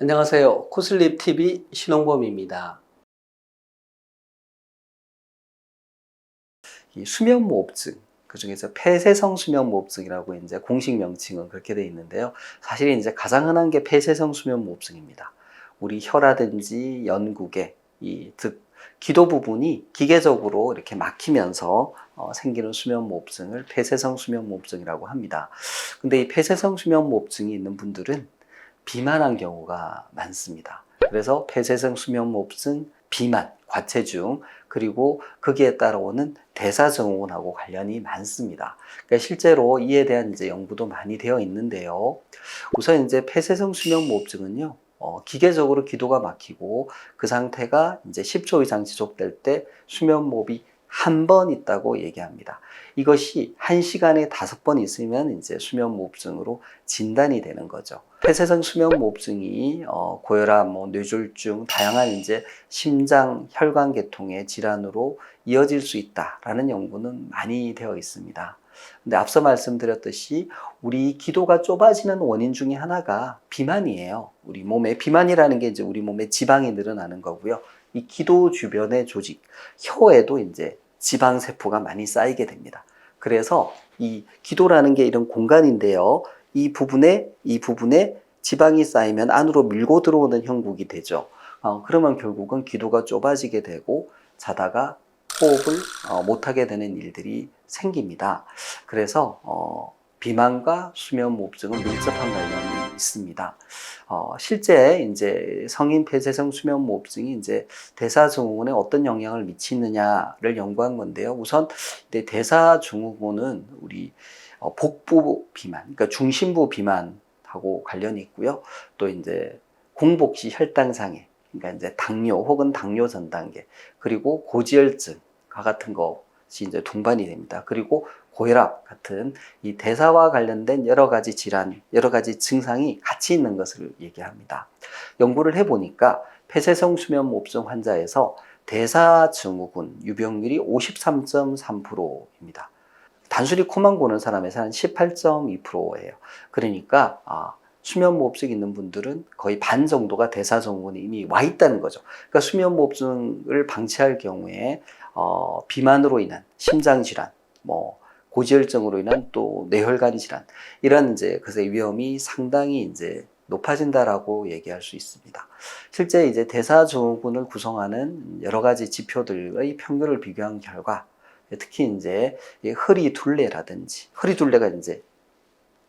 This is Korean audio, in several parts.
안녕하세요. 코슬립 TV 신홍범입니다. 이 수면무호흡증, 그 중에서 폐쇄성 수면무호흡증이라고 이제 공식 명칭은 그렇게 되어 있는데요. 사실 이제 가장 흔한 게 폐쇄성 수면무호흡증입니다. 우리 혀라든지 연국에 이즉 기도 부분이 기계적으로 이렇게 막히면서 어, 생기는 수면무호흡증을 폐쇄성 수면무호흡증이라고 합니다. 근데 이 폐쇄성 수면무호흡증이 있는 분들은 비만한 경우가 많습니다. 그래서 폐쇄성 수면무호흡증, 비만, 과체중, 그리고 거기에 따라오는 대사증후군하고 관련이 많습니다. 그러니까 실제로 이에 대한 이제 연구도 많이 되어 있는데요. 우선 이제 폐쇄성 수면무호흡증은요, 어, 기계적으로 기도가 막히고 그 상태가 이제 10초 이상 지속될 때 수면무호흡이 한 번 있다고 얘기합니다. 이것이 한 시간에 다섯 번 있으면 이제 수면무호흡증으로 진단이 되는 거죠. 폐쇄성 수면무호흡증이 어, 고혈압, 뭐 뇌졸중, 다양한 이제 심장 혈관 계통의 질환으로 이어질 수 있다라는 연구는 많이 되어 있습니다. 근데 앞서 말씀드렸듯이 우리 기도가 좁아지는 원인 중에 하나가 비만이에요. 우리 몸에 비만이라는 게 이제 우리 몸에 지방이 늘어나는 거고요. 이 기도 주변의 조직, 혀에도 이제 지방 세포가 많이 쌓이게 됩니다. 그래서 이 기도라는 게 이런 공간인데요. 이 부분에 이 부분에 지방이 쌓이면 안으로 밀고 들어오는 형국이 되죠. 어, 그러면 결국은 기도가 좁아지게 되고 자다가 호흡을 어, 못하게 되는 일들이 생깁니다. 그래서 어, 비만과 수면 무호흡증은 밀접한 관련이 있습니다. 어, 실제 이제 성인 폐쇄성 수면무호흡증이 이제 대사증후군에 어떤 영향을 미치느냐를 연구한 건데요. 우선 대사증후군은 우리 어, 복부 비만, 그러니까 중심부 비만하고 관련이 있고요. 또 이제 공복시 혈당 장애, 그러니까 이제 당뇨 혹은 당뇨 전 단계, 그리고 고지혈증과 같은 것 이 이제 동반이 됩니다. 그리고 고혈압 같은 이 대사와 관련된 여러 가지 질환, 여러 가지 증상이 같이 있는 것을 얘기합니다. 연구를 해보니까 폐쇄성 수면무호흡증 환자에서 대사 증후군 유병률이 53.3%입니다. 단순히 코만 고는 사람에서 한 18.2%예요. 그러니까 아, 수면무호흡증 있는 분들은 거의 반 정도가 대사증후군이 이미 와 있다는 거죠. 그러니까 수면무호흡증을 방치할 경우에 어, 비만으로 인한 심장 질환, 뭐 고지혈증으로 인한 또 뇌혈관 질환 이런 이제 그의 위험이 상당히 이제 높아진다라고 얘기할 수 있습니다. 실제 이제 대사증후군을 구성하는 여러 가지 지표들의 평균을 비교한 결과 특히 이제 이 허리 둘레라든지 허리 둘레가 이제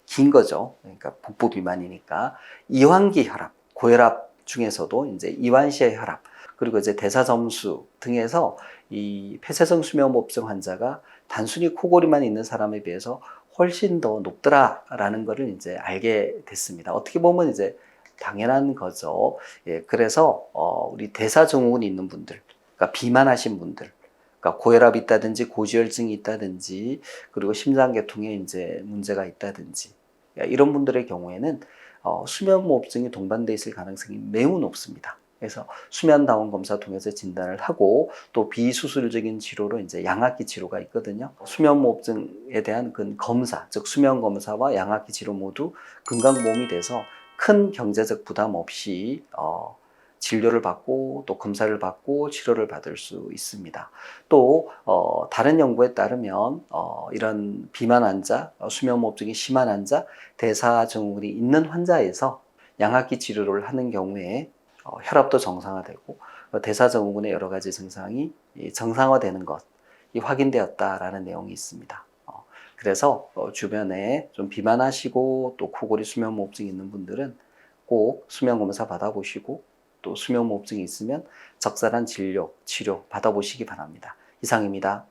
긴 거죠. 그러니까 복부 비만이니까 이완기 혈압, 고혈압 중에서도 이제 이완시의 혈압 그리고 이제 대사 점수 등에서 이 폐쇄성 수면무호흡증 환자가 단순히 코골이만 있는 사람에 비해서 훨씬 더 높더라라는 것을 이제 알게 됐습니다. 어떻게 보면 이제 당연한 거죠. 예, 그래서 어, 우리 대사증후군이 있는 분들, 그러니까 비만하신 분들, 그러니까 고혈압이 있다든지 고지혈증이 있다든지 그리고 심장계통에 이제 문제가 있다든지 이런 분들의 경우에는 어, 수면무호흡증이 동반돼 있을 가능성이 매우 높습니다. 그래서 수면 다운 검사 통해서 진단을 하고 또 비수술적인 치료로 이제 양압기 치료가 있거든요. 수면무호흡증에 대한 그 검사, 즉 수면 검사와 양압기 치료 모두 건강 보험이 돼서 큰 경제적 부담 없이 어, 진료를 받고 또 검사를 받고 치료를 받을 수 있습니다. 또 어, 다른 연구에 따르면 어, 이런 비만 환자, 어, 수면무호흡증이 심한 환자, 대사증후군이 있는 환자에서 양압기 치료를 하는 경우에 어, 혈압도 정상화되고 어, 대사증후군의 여러 가지 증상이 이 정상화되는 것이 확인되었다라는 내용이 있습니다. 어, 그래서 어, 주변에 좀 비만하시고 또 코골이 수면무호흡증 있는 분들은 꼭 수면검사 받아보시고 또 수면무호흡증이 있으면 적절한 진료, 치료 받아보시기 바랍니다. 이상입니다.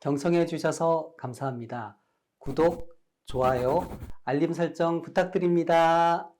경청해 주셔서 감사합니다. 구독, 좋아요, 알림 설정 부탁드립니다.